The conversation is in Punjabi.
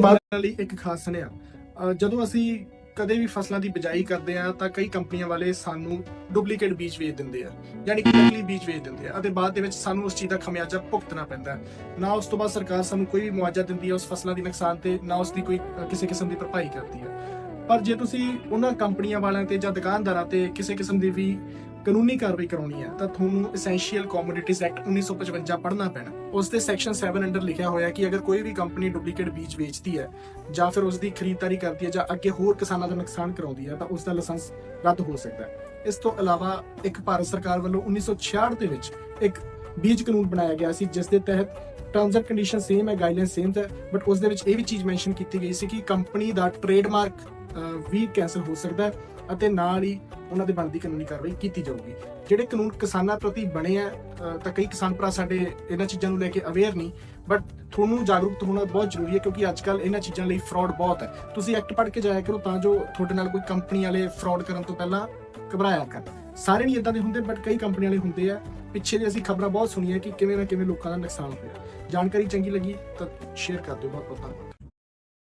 ਬਾਅਦ ਲਈ ਇੱਕ ਖਾਸ ਸੁਨੇਹਾ। ਜਦੋਂ ਅਸੀਂ ਕਦੇ ਵੀ ਫਸਲਾਂ ਦੀ ਬਿਜਾਈ ਕਰਦੇ ਆ ਤਾਂ ਕਈ ਕੰਪਨੀਆਂ ਵਾਲੇ ਸਾਨੂੰ ਡੁਪਲੀਕੇਟ ਬੀਜ ਵੇਚ ਦਿੰਦੇ ਆ, ਯਾਨੀ ਕਿ ਨਕਲੀ ਬੀਜ ਵੇਚ ਦਿੰਦੇ ਆ ਅਤੇ ਬਾਅਦ ਦੇ ਵਿੱਚ ਸਾਨੂੰ ਉਸ ਚੀਜ਼ ਦਾ ਖਮਿਆਜਾ ਭੁਗਤਣਾ ਪੈਂਦਾ ਹੈ। ਨਾ ਉਸ ਤੋਂ ਬਾਅਦ ਸਰਕਾਰ ਸਾਨੂੰ ਕੋਈ ਵੀ ਮੁਆਵਜ਼ਾ ਦਿੰਦੀ ਹੈ ਉਸ ਫਸਲਾਂ ਦੀ ਨੁਕਸਾਨ ਤੇ, ਨਾ ਉਸ ਦੀ ਕੋਈ ਕਿਸੇ ਕਿਸਮ ਦੀ ਭਰਪਾਈ ਕਰਦੀ ਹੈ। ਪਰ ਜੇ ਤੁਸੀਂ ਉਹਨਾਂ ਕੰਪਨੀਆਂ ਵਾਲਿਆਂ ਤੇ ਜਾਂ ਦੁਕਾਨਦਾਰਾਂ ਤੇ ਕਿਸੇ ਕਿਸਮ ਦੀ ਵੀ ਕਾਨੂੰਨੀ ਕਾਰਵਾਈ ਕਰਾਉਣੀ ਹੈ, ਤਾਂ ਤੁਹਾਨੂੰ ਐਸੈਂਸ਼ੀਅਲ ਕਮੋਡਿਟੀਜ਼ ਐਕਟ 1955 ਪੜ੍ਹਨਾ ਪੈਣਾ। ਉਸ ਦੇ ਸੈਕਸ਼ਨ 7 ਅੰਡਰ ਲਿਖਿਆ ਹੋਇਆ ਕਿ ਅਗਰ ਕੋਈ ਵੀ ਕੰਪਨੀ ਡੁਪਲੀਕੇਟ ਬੀਜ ਵੇਚਦੀ ਹੈ ਜਾਂ ਫਿਰ ਉਸ ਦੀ ਖਰੀਦਦਾਰੀ ਕਰਦੀ ਹੈ ਜਾਂ ਅੱਗੇ ਹੋਰ ਕਿਸਾਨਾਂ ਦਾ ਨੁਕਸਾਨ ਕਰਾਉਂਦੀ ਹੈ, ਤਾਂ ਉਸ ਦਾ ਲਾਇਸੈਂਸ ਰੱਦ ਹੋ ਸਕਦਾ ਹੈ। ਇਸ ਤੋਂ ਇਲਾਵਾ ਇੱਕ ਭਾਰਤ ਸਰਕਾਰ ਵੱਲੋਂ 1966 ਦੇ ਵਿੱਚ ਇੱਕ ਬੀਜ ਕਾਨੂੰਨ ਬਣਾਇਆ ਗਿਆ ਸੀ, ਜਿਸ ਦੇ ਤਹਿਤ ਟਰਮਸ ਐਂਡ ਕੰਡੀਸ਼ਨ ਸੇਮ ਹੈ ਗਾਈਡਲਾਈਨ ਸੇਮ ਹੈ ਬਟ ਉਸ ਦੇ ਵਿੱਚ ਇਹ ਵੀ ਚੀਜ਼ ਮੈਂਸ਼ਨ ਕੀਤੀ ਗਈ ਸੀ ਕਿ ਕੰਪਨੀ ਦਾ ਟ੍ਰੇਡਮਾਰਕ ਵੀ ਕੈਂਸਲ ਹੋ ਸਕਦਾ ਹੈ ਅਤੇ ਨਾਲ ਹੀ ਉਹਨਾਂ ਦੇ ਬਣਦੀ ਕਾਨੂੰਨੀ ਕਾਰਵਾਈ ਕੀਤੀ ਜਾਊਗੀ। ਜਿਹੜੇ ਕਾਨੂੰਨ ਕਿਸਾਨਾਂ ਪ੍ਰਤੀ ਬਣੇ ਆ ਤਾਂ ਕਈ ਕਿਸਾਨ ਭਰਾ ਸਾਡੇ ਇਹਨਾਂ ਚੀਜ਼ਾਂ ਨੂੰ ਲੈ ਕੇ ਅਵੇਅਰ ਨਹੀਂ ਬਟ ਤੁਹਾਨੂੰ ਜਾਗਰੂਕ ਹੋਣਾ ਬਹੁਤ ਜ਼ਰੂਰੀ ਹੈ ਕਿਉਂਕਿ ਅੱਜ ਕੱਲ ਇਹਨਾਂ ਚੀਜ਼ਾਂ ਲਈ ਫਰਾਡ ਬਹੁਤ ਹੈ। ਤੁਸੀਂ ਐਕਟ ਪੜ੍ਹ ਕੇ ਜਾਇਆ ਕਰੋ ਤਾਂ ਜੋ ਤੁਹਾਡੇ ਨਾਲ ਕੋਈ ਕੰਪਨੀ ਵਾਲੇ ਫਰਾਡ ਕਰਨ ਤੋਂ ਪਹਿਲਾਂ ਘਬਰਾਇਆ ਕਰ। ਸਾਰੇ ਨਹੀਂ ਇਦਾਂ ਦੇ ਹੁੰਦੇ ਬਟ ਕਈ ਕੰਪਨੀ ਵਾਲੇ ਹੁੰਦੇ ਆ। ਪਿੱਛੇ ਜੇ ਅਸੀਂ ਖਬਰਾਂ ਬਹੁਤ ਸੁਣੀਆਂ ਕਿ ਕਿਵੇਂ ਨਾ ਕਿਵੇਂ ਲੋਕਾਂ ਦਾ ਨੁਕਸਾਨ ਹੋਇਆ। ਜਾਣਕਾਰੀ ਚੰਗੀ ਲੱਗੀ ਤਾਂ ਸ਼ੇਅਰ ਕਰ ਦਿਓ। ਬਹੁਤ ਬਹੁਤ ਧੰਨਵਾਦ।